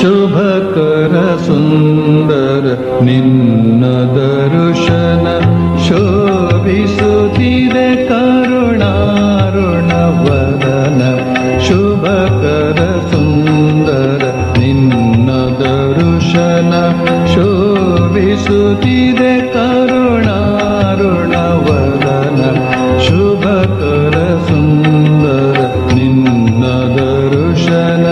ಶುಭಕರ ಸುಂದರ ನಿನ್ನ ದರುಶನ ಶೋಭಿಸುತ್ತಿದೆ ಕರುಣಾರುಣವದನ. ಶುಭಕರ ಸುಂದರ ನಿನ್ನ ದರುಶನ ಶೋಭಿಸುತ್ತಿದೆ ಕರುಣಾರುಣವದನ. ಶುಭಕರ ಸುಂದರ ನಿನ್ನ ದರುಶನ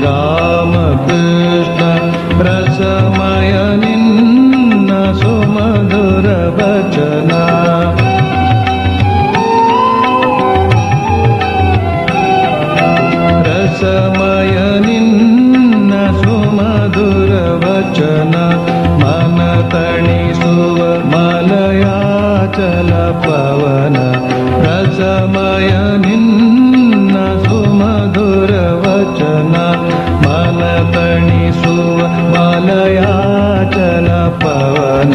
श्रीरामकृष्ण प्रसमय निन्न सुमधुरवचना। सुमधुरवचन प्रसमयनिन् सुमधुरवचन। मनतणि सुवमलया चलपवन प्रसमयनि ಪವನ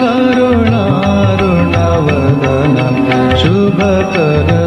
करुणरुणवतनं शुभकर